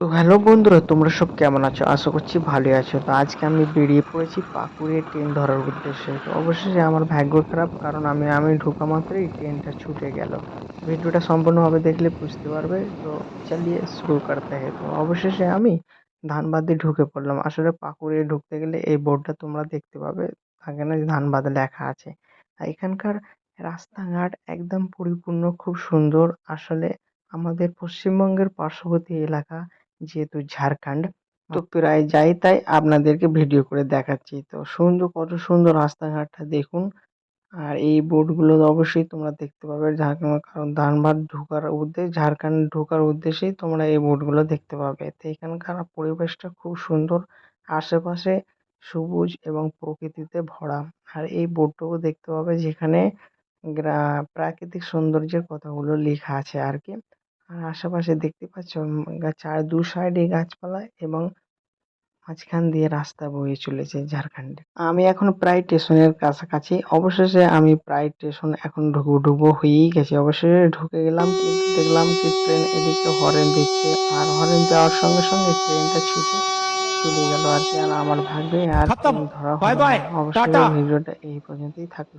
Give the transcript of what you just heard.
তো হ্যালো বন্ধুরা, তোমরা সব কেমন আছো? আশা করছি ভালোই আছো। তো আজকে আমি বেরিয়ে পড়েছি পাকুড়ে ট্রেন ধরার উদ্দেশ্যে। তো অবশেষে আমার ভাগ্য খারাপ, কারণ আমি আমি ঢোকা মাত্রই ট্রেনটা ছুটে গেল। ভিডিওটা সম্পূর্ণভাবে দেখলে বুঝতে পারবে, তো চালিয়ে শুরু করতে হয় তো অবশেষে আমি ধানবাদে ঢুকে পড়লাম। আসলে পাকুড়ে ঢুকতে গেলে এই বোর্ডটা তোমরা দেখতে পাবে। এখানে ধানবাদ লেখা আছে। আর এখানকার রাস্তাঘাট একদম পরিপূর্ণ, খুব সুন্দর। আসলে আমাদের পশ্চিমবঙ্গের পার্শ্ববর্তী এলাকা যেহেতু ঝাড়খণ্ড তো প্রায় যাই তাই আপনাদেরকে ভিডিও করে দেখাচ্ছি। তো সুন্দর কত সুন্দর রাস্তাঘাটটা দেখুন। আর এই বোর্ডগুলো অবশ্যই তোমরা দেখতে পাবে ঝাড়খণ্ড কারণ ধানবাদ ঢোকার উদ্দেশ্যে ঝাড়খণ্ড ঢোকার উদ্দেশ্যেই তোমরা এই বোর্ডগুলো দেখতে পাবে। তো এখানকার পরিবেশটা খুব সুন্দর আশেপাশে সবুজ এবং প্রকৃতিতে ভরা। আর এই বোর্ডটাও দেখতে পাবে যেখানে গ্রা প্রাকৃতিক সৌন্দর্যের কথাগুলো লেখা আছে আর কি। আর আশেপাশে দেখতে পাচ্ছ চার দু সাইডে গাছপালা এবং মাঝখান দিয়ে রাস্তা বয়ে চলেছে ঝাড়খণ্ডে। আমি এখন প্রায় স্টেশনের কাছাকাছি। অবশেষে আমি প্রায় স্টেশন এখন ঢুকবো ঢুকবো হয়েই গেছি। অবশেষে ঢুকে গেলাম কিন্তু দেখলাম কি ট্রেন এদিকে হরেন দিচ্ছে আর হরেন দেওয়ার সঙ্গে সঙ্গে ট্রেনটা ছুটে চলে গেল আর কি। আর আমার ভাগ্যে আর ধরা অবশ্যই। ভিডিওটা এই পর্যন্তই থাকল।